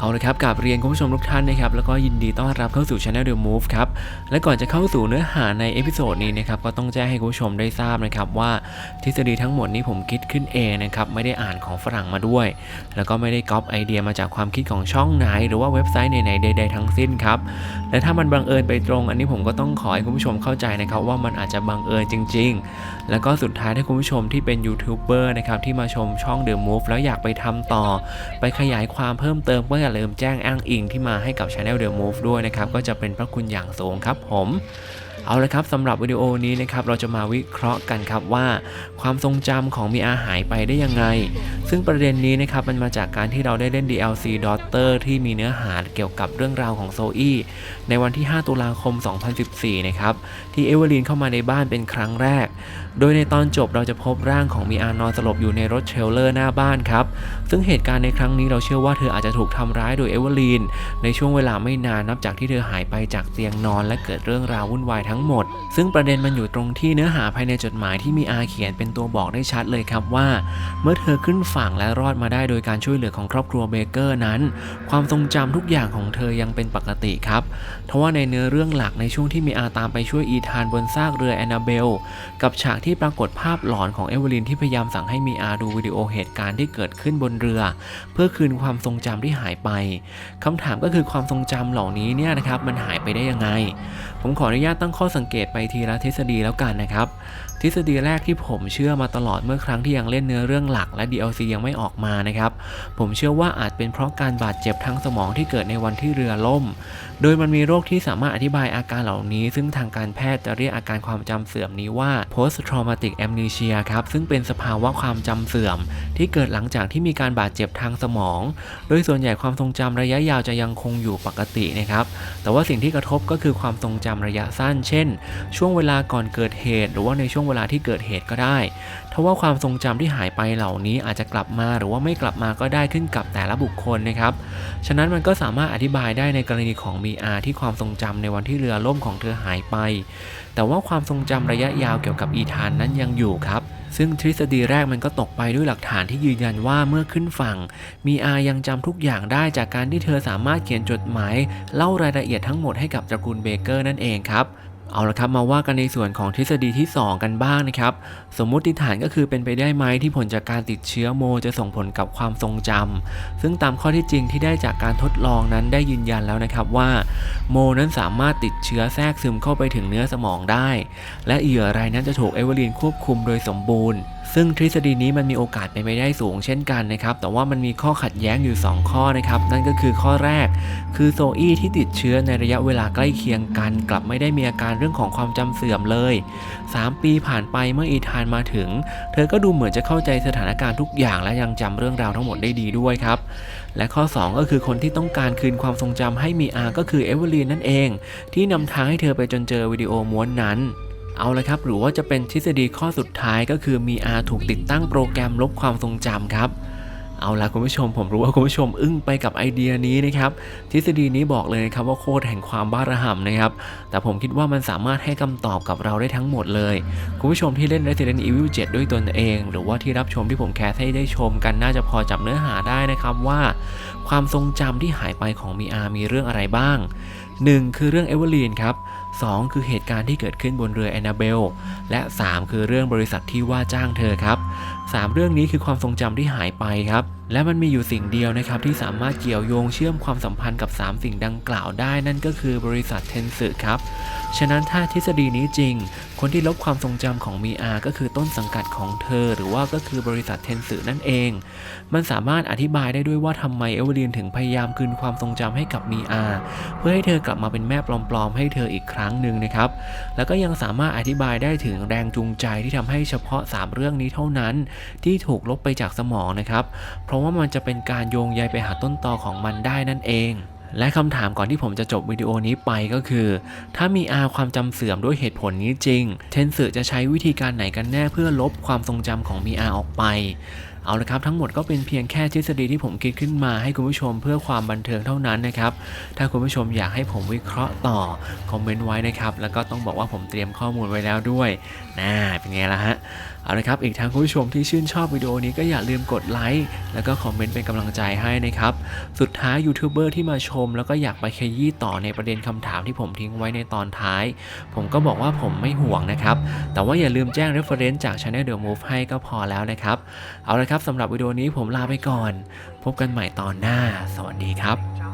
เอาเลยครับกับเรียนคุณผู้ชมทุกท่านนะครับแล้วก็ยินดีต้อนรับเข้าสู่ช anel The Move ครับและก่อนจะเข้าสู่เนื้อหาในเอพิโซดนี้นะครับก็ต้องแจ้งให้คุณผู้ชมได้ทราบนะครับว่าทฤษฎีทั้งหมดนี้ผมคิดขึ้นเองนะครับไม่ได้อ่านของฝรั่งมาด้วย แล้วก็ไม่ได้ก๊อปไอเดียมาจากความคิดของช่องไหน หรือว่าเว็บไซต์ไหนๆใดๆทั้งสิ้นครับ และถ้ามันบังเอิญไปตรง อันนี้ผมก็ต้องขอให้คุณผู้ชมเข้าใจนะครับว่ามันอาจจะบังเอิญจริง ๆ แล้วก็สุดท้ายถ้าคุณผู้ชมที่เป็นยูทูบเบอร์นะครับที่มาชมช่อง The Move แล้วอยากไปทำต่อ ไปขยายความเพิ่มเติมก็อย่าลืมแจ้งอ้างอิงที่มาให้กับ Channel The Move ด้วยนะครับก็จะเป็นพระคุณอย่างสูงครับผม เอาละครับสำหรับวิดีโอนี้นะครับเราจะมาวิเคราะห์กันครับว่า ความทรงจำของมีอาหายไปได้ยังไง ซึ่งประเด็นนี้นะครับมันมาจากการที่เราได้เล่น DLC Daughter ที่มีเนื้อหาเกี่ยวกับเรื่องราวของโซอี้ในวันที่ 5 ตุลาคม 2014 นะครับที่เอเวอร์ลีนเข้ามาในบ้านเป็นครั้งแรก โดยในตอนจบเราจะพบร่างของมีอานอนสลบอยู่ในรถเทรลเลอร์หน้าบ้านครับซึ่งเหตุการณ์ในครั้งนี้เราเชื่อว่าเธออาจจะถูกทำร้ายโดยเอเวอร์ลีนในช่วงเวลาไม่นานนับจากที่เธอหายไปจากเตียงนอนและเกิดเรื่องราววุ่นวายทั้งหมด ซึ่งประเด็นมันอยู่ตรงที่เนื้อหาภายในจดหมายที่มีอาเขียนเป็นตัวบอกได้ชัดเลยครับว่า เมื่อเธอขึ้นฝั่งและรอดมาได้โดยการช่วยเหลือของครอบครัวเบเกอร์นั้น ความทรงจำทุกอย่างของเธอยังเป็นปกติครับทว่าในเนื้อเรื่องหลักในช่วงที่มีอาตามไปช่วยอีธานบนซากเรือแอนนาเบล กับฉากที่ปรากฏภาพหลอนของเอเวลินที่พยายามสั่งให้มีอาดูวิดีโอเหตุการณ์ที่เกิดขึ้นบนเรือ เพื่อคืนความทรงจำที่หายไปคำถามก็คือความทรงจำเหล่านี้เนี่ยนะครับมันหายไปได้ยังไง ผมขออนุญาตตั้งข้อสังเกตไปทีละทฤษฎีแล้วกันนะครับ ทฤษฎีแรกที่ผมเชื่อมาตลอดเมื่อครั้งที่ยังเล่นเนื้อเรื่องหลักและ DLC ยังไม่ออกมานะครับ ผมเชื่อว่าอาจเป็นเพราะการบาดเจ็บทางสมองที่เกิดในวันที่เรือล่ม โดยมันมีโรคที่สามารถอธิบายอาการเหล่านี้ ซึ่งทางการแพทย์จะเรียกอาการความจำเสื่อมนี้ว่า post traumatic amnesia ครับ ซึ่งเป็นสภาวะความจำเสื่อม ที่เกิดหลังจากที่มีการบาดเจ็บทางสมอง โดยส่วนใหญ่ความทรงจำระยะยาวจะยังคงอยู่ปกตินะครับ แต่ว่าสิ่งที่กระทบก็คือความทรงจำระยะสั้น เช่น ช่วงเวลาก่อนเกิดเหตุ หรือว่าในช่วงเวลาที่เกิดเหตุก็ได้ทว่าความทรงจำที่หายไปเหล่านี้อาจจะกลับมาหรือว่าไม่กลับมาก็ได้ขึ้นกับแต่ละบุคคลนะครับ ฉะนั้นมันก็สามารถอธิบายได้ในกรณีของมีอาที่ความทรงจำในวันที่เรือล่มของเธอหายไป แต่ว่าความทรงจำระยะยาวเกี่ยวกับอีธานนั้นยังอยู่ครับซึ่งทฤษฎีแรกมันก็ตกไปด้วยหลักฐานที่ยืนยันว่าเมื่อขึ้นฝั่ง มีอายังจำทุกอย่างได้จากการที่เธอสามารถเขียนจดหมาย เล่ารายละเอียดทั้งหมดให้กับตระกูลเบเกอร์นั่นเองครับ เอาละครับมาว่ากันในส่วนของทฤษฎีที่ 2 กันบ้างนะครับ สมมุติฐานก็คือเป็นไปได้ไหมที่ผลจากการติดเชื้อโมจะส่งผลกับความทรงจำซึ่งตามข้อที่จริงที่ได้จากการทดลองนั้นได้ยืนยันแล้วนะครับว่าโมนั้นสามารถติดเชื้อแทรกซึมเข้าไปถึงเนื้อสมองได้ และเหยื่อรายนั้นจะถูกเอเวอร์ลีนควบคุมโดยสมบูรณ์ ซึ่งทฤษฎีนี้มันมีโอกาสเป็นไปได้สูงเช่นกันนะครับ แต่ว่ามันมีข้อขัดแย้งอยู่ 2 ข้อนะครับ นั่นก็คือข้อแรก คือโซอี้ที่ติดเชื้อในระยะเวลาใกล้เคียงกัน กลับไม่ได้มีอาการเรื่องของความจำเสื่อมเลย 3 ปีผ่านไปเมื่ออีธานมาถึง เธอก็ดูเหมือนจะเข้าใจสถานการณ์ทุกอย่างและยังจำเรื่องราวทั้งหมดได้ดีด้วยครับ และข้อ 2 ก็คือคนที่ต้องการคืนความทรงจำให้มีอาก็คือเอเวอร์ลีนนั่นเอง ที่นำทางให้เธอไปจนเจอวิดีโอม้วนนั้น เอาละครับ หรือว่าจะเป็นทฤษฎีข้อสุดท้ายก็คือมีอาถูกติดตั้งโปรแกรมลบความทรงจำครับ เอาละคุณผู้ชมผมรู้ว่าคุณผู้ชมอึ้งไปกับไอเดียนี้นะครับ ทฤษฎีนี้บอกเลยนะครับว่าโคตรแห่งความบ้าระห่ำนะครับ แต่ผมคิดว่ามันสามารถให้คำตอบกับเราได้ทั้งหมดเลย คุณผู้ชมที่เล่น Resident Evil 7 ด้วยตนเอง หรือว่าที่รับชมที่ผมแคสให้ได้ชมกันน่าจะพอจับเนื้อหาได้นะครับว่า ความทรงจำที่หายไปของมีอามีเรื่องอะไรบ้าง 1. คือเรื่องเอเวอร์ลีนครับ 2. คือเหตุการณ์ที่เกิดขึ้นบนเรือแอนนาเบล และ 3 คือเรื่องบริษัทที่ว่าจ้างเธอครับ 3 เรื่องนี้คือความทรงจำที่หายไปครับ และมันมีอยู่สิ่งเดียวนะครับที่สามารถเกี่ยวโยงเชื่อมความสัมพันธ์กับ 3 สิ่งดังกล่าวได้ นั่นก็คือบริษัทเทนสึครับ ฉะนั้นถ้าทฤษฎีนี้จริง คนที่ลบความทรงจำของมีอาก็คือต้นสังกัดของเธอ หรือว่าก็คือบริษัทเทนสึนั่นเอง มันสามารถอธิบายได้ด้วยว่าทำไมเอเวอร์ลีนถึงพยายามคืนความทรงจำให้กับมีอาเพื่อให้เธอกลับมาเป็นแม่ปลอมๆ ให้เธออีกครั้งหนึ่งนะครับ แล้วก็ยังสามารถอธิบายได้ถึงแรงจูงใจที่ทำให้เฉพาะ 3 เรื่องนี้เท่านั้น ที่ถูกลบไปจากสมองนะครับเพราะว่ามันจะเป็นการโยงใยไปหาต้นตอของมันได้นั่นเอง และคำถามก่อนที่ผมจะจบวิดีโอนี้ไปก็คือ ถ้ามีอาความจำเสื่อมด้วยเหตุผลนี้จริง เทนสึจะใช้วิธีการไหนกันแน่เพื่อลบความทรงจำของมีอาออกไปเอาละครับทั้งหมดก็เป็นเพียงแค่ทฤษฎีที่ผมคิดขึ้นมาให้คุณผู้ชมเพื่อความบันเทิงเท่านั้นนะครับถ้าคุณผู้ชมอยากให้ผมวิเคราะห์ต่อคอมเมนต์ไว้นะครับแล้วก็ต้องบอกว่าผมเตรียมข้อมูลไว้แล้วด้วยน่าเป็นไงล่ะฮะเอาละครับ อีกทั้งคุณผู้ชมที่ชื่นชอบวิดีโอนี้ก็อย่าลืมกดไลค์แล้วก็คอมเมนต์เป็นกำลังใจให้นะครับ สุดท้ายยูทูบเบอร์ที่มาชม แล้วก็อยากไปขยี้ต่อในประเด็นคำถามที่ผมทิ้งไว้ในตอนท้าย ผมก็บอกว่าผมไม่ห่วงนะครับ แต่ว่าอย่าลืมแจ้ง reference จาก Channel The Move ให้ก็พอแล้วนะครับ เอาละครับสำหรับวิดีโอนี้ผมลาไปก่อน พบกันใหม่ตอนหน้า สวัสดีครับ